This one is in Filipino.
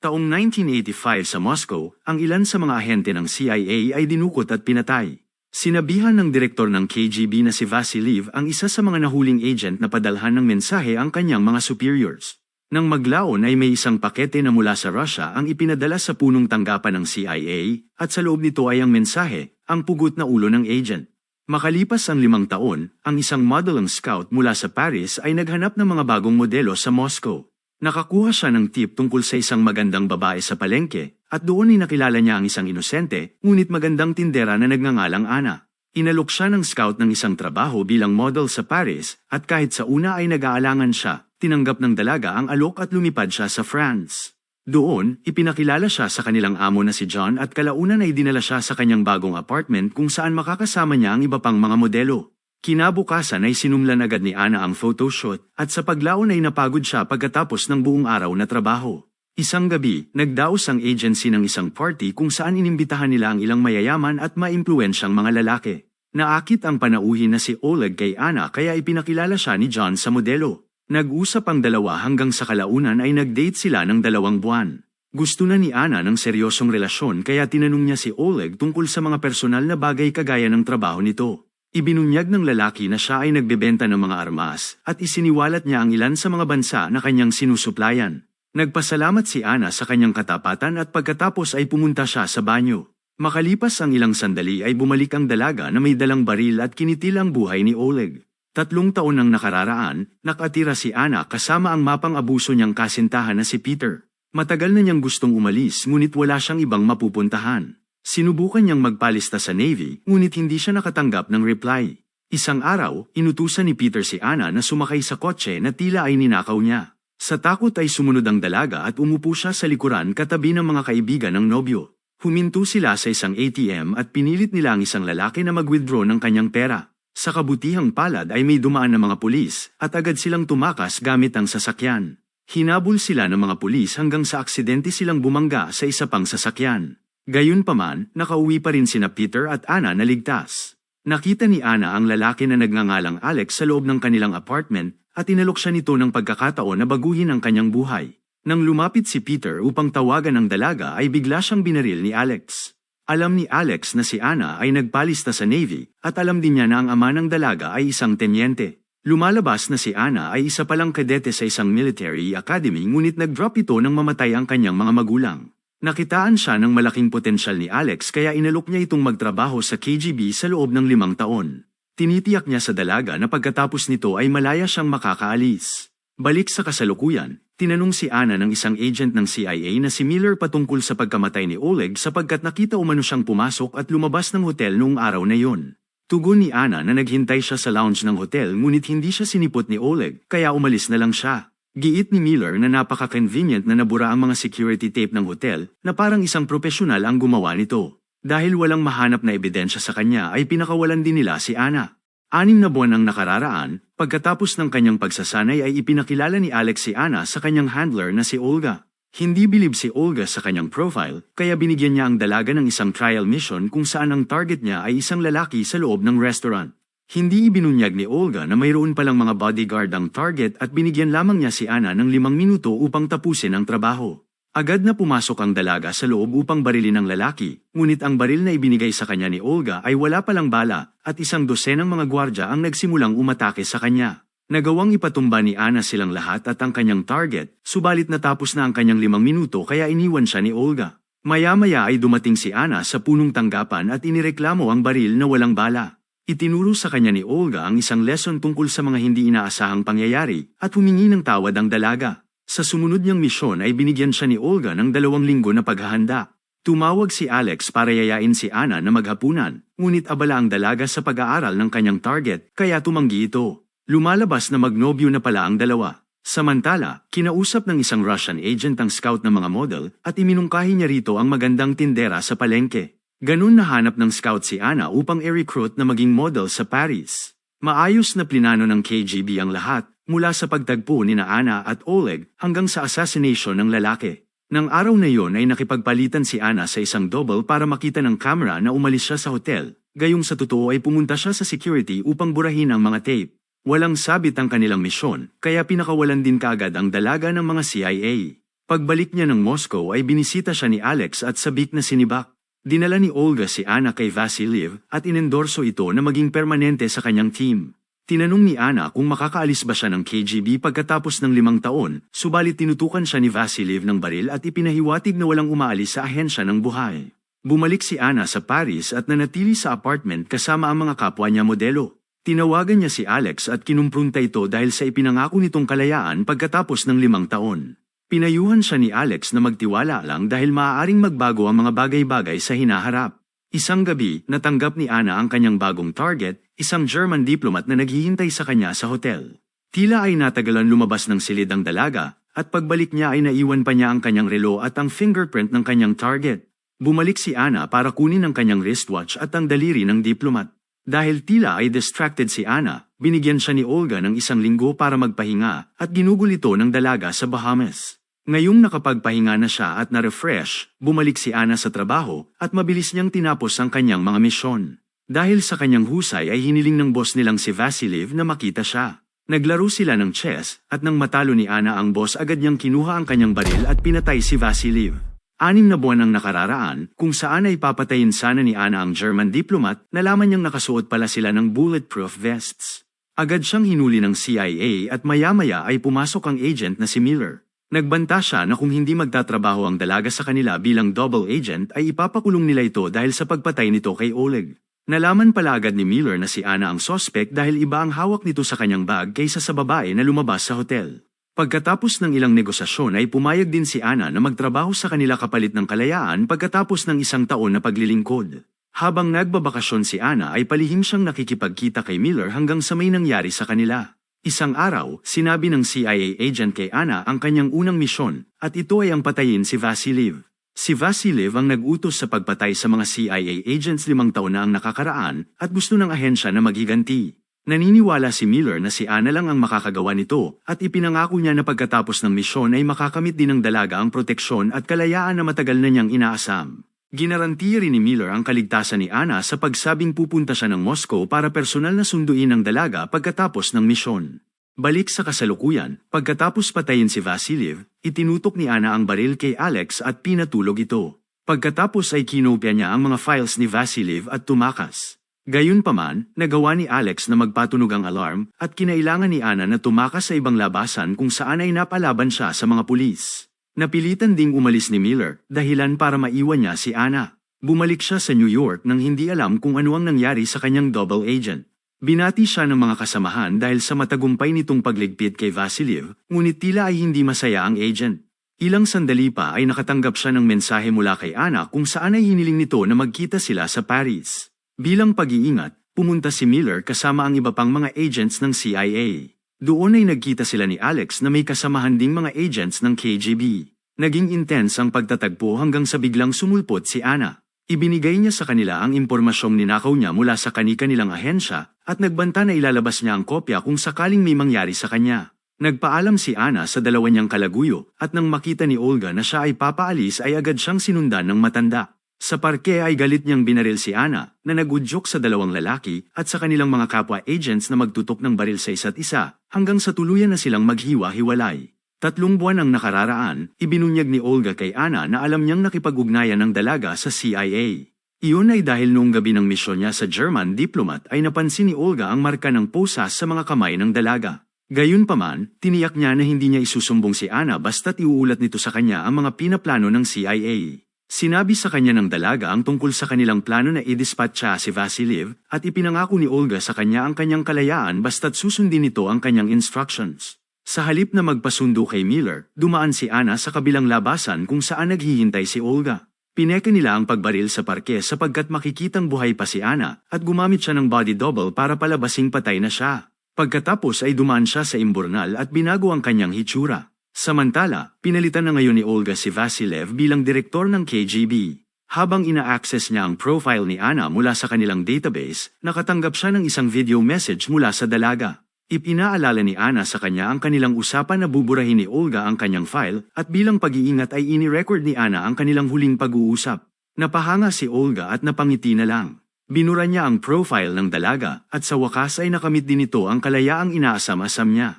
Taong 1985 sa Moscow, ang ilan sa mga ahente ng CIA ay dinukot at pinatay. Sinabihan ng direktor ng KGB na si Vasiliev ang isa sa mga nahuling agent na padalhan ng mensahe ang kanyang mga superiors. Nang maglaon ay may isang pakete na mula sa Russia ang ipinadala sa punong tanggapan ng CIA at sa loob nito ay ang mensahe, ang pugot na ulo ng agent. Makalipas ang limang taon, ang isang modeling scout mula sa Paris ay naghanap ng mga bagong modelo sa Moscow. Nakakuha siya ng tip tungkol sa isang magandang babae sa palengke, at doon ay nakilala niya ang isang inosente, ngunit magandang tindera na nagngangalang Ana. Inalok siya ng scout ng isang trabaho bilang model sa Paris, at kahit sa una ay nag-aalangan siya, tinanggap ng dalaga ang alok at lumipad siya sa France. Doon, ipinakilala siya sa kanilang amo na si John at kalaunan ay dinala siya sa kanyang bagong apartment kung saan makakasama niya ang iba pang mga modelo. Kinabukasan ay sinumlan agad ni Ana ang photoshoot at sa paglaon ay napagod siya pagkatapos ng buong araw na trabaho. Isang gabi, nagdaos ang agency ng isang party kung saan inimbitahan nila ang ilang mayayaman at maimpluwensyang mga lalaki. Naakit ang panauhin na si Oleg kay Ana kaya ipinakilala siya ni John sa modelo. Nag-usap ang dalawa hanggang sa kalaunan ay nag-date sila ng dalawang buwan. Gusto na ni Ana ng seryosong relasyon kaya tinanong niya si Oleg tungkol sa mga personal na bagay kagaya ng trabaho nito. Ibinunyag ng lalaki na siya ay nagbebenta ng mga armas at isiniwalat niya ang ilan sa mga bansa na kanyang sinusuplayan. Nagpasalamat si Ana sa kanyang katapatan at pagkatapos ay pumunta siya sa banyo. Makalipas ang ilang sandali ay bumalik ang dalaga na may dalang baril at kinitil ang buhay ni Oleg. Tatlong taon nang nakararaan, nakatira si Ana kasama ang mapang abuso niyang kasintahan na si Peter. Matagal na niyang gustong umalis ngunit wala siyang ibang mapupuntahan. Sinubukan niyang magpalista sa Navy, ngunit hindi siya nakatanggap ng reply. Isang araw, inutusan ni Peter si Ana na sumakay sa kotse na tila ay ninakaw niya. Sa takot ay sumunod ang dalaga at umupo siya sa likuran katabi ng mga kaibigan ng nobyo. Huminto sila sa isang ATM at pinilit nila ang isang lalaki na mag-withdraw ng kanyang pera. Sa kabutihang palad ay may dumaan na mga pulis at agad silang tumakas gamit ang sasakyan. Hinabol sila ng mga pulis hanggang sa aksidente silang bumangga sa isa pang sasakyan. Gayunpaman, nakauwi pa rin sina Peter at Anna na ligtas. Nakita ni Anna ang lalaki na nagngangalang Alex sa loob ng kanilang apartment at inalok siya nito ng pagkakataon na baguhin ang kanyang buhay. Nang lumapit si Peter upang tawagan ang dalaga ay bigla siyang binaril ni Alex. Alam ni Alex na si Anna ay nagpalista sa Navy at alam din niya na ang ama ng dalaga ay isang tenyente. Lumalabas na si Anna ay isa palang kadete sa isang military academy ngunit nag-drop ito nang mamatay ang kanyang mga magulang. Nakitaan siya ng malaking potensyal ni Alex kaya inalok niya itong magtrabaho sa KGB sa loob ng limang taon. Tinitiyak niya sa dalaga na pagkatapos nito ay malaya siyang makakaalis. Balik sa kasalukuyan, tinanong si Anna ng isang agent ng CIA na si Miller patungkol sa pagkamatay ni Oleg sapagkat nakita umano siyang pumasok at lumabas ng hotel noong araw na yon. Tugon ni Anna na naghintay siya sa lounge ng hotel ngunit hindi siya sinipot ni Oleg kaya umalis na lang siya. Giit ni Miller na napaka-convenient na nabura ang mga security tape ng hotel na parang isang profesional ang gumawa nito. Dahil walang mahanap na ebidensya sa kanya ay pinakawalan din nila si Ana. Anim na buwan ang nakararaan, pagkatapos ng kanyang pagsasanay ay ipinakilala ni Alex si Ana sa kanyang handler na si Olga. Hindi bilib si Olga sa kanyang profile, kaya binigyan niya ang dalaga ng isang trial mission kung saan ang target niya ay isang lalaki sa loob ng restaurant. Hindi ibinunyag ni Olga na mayroon palang mga bodyguard ang target at binigyan lamang niya si Ana ng limang minuto upang tapusin ang trabaho. Agad na pumasok ang dalaga sa loob upang barilin ang lalaki, ngunit ang baril na ibinigay sa kanya ni Olga ay wala palang bala at isang dosenang mga gwardya ang nagsimulang umatake sa kanya. Nagawang ipatumba ni Ana silang lahat at ang kanyang target, subalit natapos na ang kanyang limang minuto kaya iniwan siya ni Olga. Maya-maya ay dumating si Ana sa punong tanggapan at inireklamo ang baril na walang bala. Itinuro sa kanya ni Olga ang isang lesson tungkol sa mga hindi inaasahang pangyayari at humingi ng tawad ang dalaga. Sa sumunod niyang misyon ay binigyan siya ni Olga ng dalawang linggo na paghahanda. Tumawag si Alex para yayain si Ana na maghapunan, ngunit abala ang dalaga sa pag-aaral ng kanyang target kaya tumanggi ito. Lumalabas na magnobyo na pala ang dalawa. Samantala, kinausap ng isang Russian agent ang scout ng mga model at iminungkahi niya rito ang magandang tindera sa palengke. Ganun nahanap ng scout si Ana upang i-recruit na maging model sa Paris. Maayos na plinano ng KGB ang lahat, mula sa pagtagpo ni na Ana at Oleg hanggang sa assassination ng lalaki. Nang araw na yon ay nakipagpalitan si Ana sa isang double para makita ng camera na umalis siya sa hotel. Gayong sa totoo ay pumunta siya sa security upang burahin ang mga tape. Walang sabit ang kanilang misyon, kaya pinakawalan din kaagad ang dalaga ng mga CIA. Pagbalik niya ng Moscow ay binisita siya ni Alex at sabik na sinibak. Dinala ni Olga si Anna kay Vasiliev at inendorso ito na maging permanente sa kanyang team. Tinanong ni Anna kung makakaalis ba siya ng KGB pagkatapos ng limang taon, subalit tinutukan siya ni Vasiliev ng baril at ipinahiwatig na walang umaalis sa ahensya ng buhay. Bumalik si Anna sa Paris at nanatili sa apartment kasama ang mga kapwa niya modelo. Tinawagan niya si Alex at kinumprunta ito dahil sa ipinangako nitong kalayaan pagkatapos ng limang taon. Pinayuhan siya ni Alex na magtiwala lang dahil maaaring magbago ang mga bagay-bagay sa hinaharap. Isang gabi, natanggap ni Anna ang kanyang bagong target, isang German diplomat na naghihintay sa kanya sa hotel. Tila ay natagalan lumabas ng silid ang dalaga, at pagbalik niya ay naiwan pa niya ang kanyang relo at ang fingerprint ng kanyang target. Bumalik si Anna para kunin ang kanyang wristwatch at ang daliri ng diplomat. Dahil tila ay distracted si Anna, binigyan siya ni Olga ng isang linggo para magpahinga at ginugol ito ng dalaga sa Bahamas. Ngayong nakapagpahinga na siya at na-refresh, bumalik si Ana sa trabaho at mabilis niyang tinapos ang kanyang mga misyon. Dahil sa kanyang husay ay hiniling ng boss nilang si Vasiliev na makita siya. Naglaro sila ng chess at nang matalo ni Ana ang boss agad niyang kinuha ang kanyang baril at pinatay si Vasiliev. Anim na buwan ang nakararaan kung saan ay papatayin sana ni Ana ang German diplomat, nalaman niyang nakasuot pala sila ng bulletproof vests. Agad siyang hinuli ng CIA at maya-maya ay pumasok ang agent na si Miller. Nagbanta siya na kung hindi magtatrabaho ang dalaga sa kanila bilang double agent ay ipapakulong nila ito dahil sa pagpatay nito kay Oleg. Nalaman pala agad ni Miller na si Anna ang suspect dahil iba ang hawak nito sa kanyang bag kaysa sa babae na lumabas sa hotel. Pagkatapos ng ilang negosasyon ay pumayag din si Anna na magtrabaho sa kanila kapalit ng kalayaan pagkatapos ng isang taon na paglilingkod. Habang nagbabakasyon si Anna ay palihim siyang nakikipagkita kay Miller hanggang sa may nangyari sa kanila. Isang araw, sinabi ng CIA agent kay Anna ang kanyang unang misyon, at ito ay ang patayin si Vasiliev. Si Vasiliev ang nag-utos sa pagpatay sa mga CIA agents limang taon na ang nakakaraan at gusto ng ahensya na maghiganti. Naniniwala si Miller na si Anna lang ang makakagawa nito at ipinangako niya na pagkatapos ng misyon ay makakamit din ng dalaga ang proteksyon at kalayaan na matagal na niyang inaasam. Ginarantiya rin ni Miller ang kaligtasan ni Anna sa pagsabing pupunta siya ng Moscow para personal na sunduin ang dalaga pagkatapos ng misyon. Balik sa kasalukuyan, pagkatapos patayin si Vasiliev, itinutok ni Anna ang baril kay Alex at pinatulog ito. Pagkatapos ay kinopya niya ang mga files ni Vasiliev at tumakas. Gayunpaman, nagawa ni Alex na magpatunog ang alarm at kinailangan ni Anna na tumakas sa ibang labasan kung saan ay napalaban siya sa mga pulis. Napilitan ding umalis ni Miller, dahilan para maiwan niya si Anna. Bumalik siya sa New York nang hindi alam kung ano ang nangyari sa kanyang double agent. Binati siya ng mga kasamahan dahil sa matagumpay nitong pagligpit kay Vasiliev, ngunit tila ay hindi masaya ang agent. Ilang sandali pa ay nakatanggap siya ng mensahe mula kay Anna kung saan ay hiniling nito na magkita sila sa Paris. Bilang pag-iingat, pumunta si Miller kasama ang iba pang mga agents ng CIA. Doon ay nagkita sila ni Alex na may kasamahan ding mga agents ng KGB. Naging intense ang pagtatagpo hanggang sa biglang sumulpot si Anna. Ibinigay niya sa kanila ang impormasyong ninakaw niya mula sa kani-kanilang ahensya at nagbanta na ilalabas niya ang kopya kung sakaling may mangyari sa kanya. Nagpaalam si Anna sa dalawa niyang kalaguyo at nang makita ni Olga na siya ay papaalis ay agad siyang sinundan ng matanda. Sa parke ay galit niyang binaril si Ana na nagudyok sa dalawang lalaki at sa kanilang mga kapwa agents na magtutok ng baril sa isa't isa hanggang sa tuluyan na silang maghiwa-hiwalay. Tatlong buwan ang nakararaan, ibinunyag ni Olga kay Ana na alam niyang nakipag-ugnayan ng dalaga sa CIA. Iyon ay dahil noong gabi ng misyon niya sa German diplomat ay napansin ni Olga ang marka ng posas sa mga kamay ng dalaga. Gayunpaman, tiniyak niya na hindi niya isusumbong si Ana basta't iuulat nito sa kanya ang mga pinaplano ng CIA. Sinabi sa kanya ng dalaga ang tungkol sa kanilang plano na idispatcha si Vasiliev at ipinangako ni Olga sa kanya ang kanyang kalayaan basta't susundin nito ang kanyang instructions. Sa halip na magpasundo kay Miller, dumaan si Anna sa kabilang labasan kung saan naghihintay si Olga. Pineka nila ang pagbaril sa parke sapagkat makikitang buhay pa si Anna at gumamit siya ng body double para palabasing patay na siya. Pagkatapos ay dumaan siya sa imburnal at binago ang kanyang hitsura. Samantala, pinalitan na ngayon ni Olga si Vasilev bilang direktor ng KGB. Habang ina-access niya ang profile ni Anna mula sa kanilang database, nakatanggap siya ng isang video message mula sa dalaga. Ipinaalala ni Anna sa kanya ang kanilang usapan na buburahin ni Olga ang kanyang file at bilang pag-iingat ay ini-record ni Anna ang kanilang huling pag-uusap. Napahanga si Olga at napangiti na lang. Binura niya ang profile ng dalaga at sa wakas ay nakamit din ito ang kalayaang inaasam-asam niya.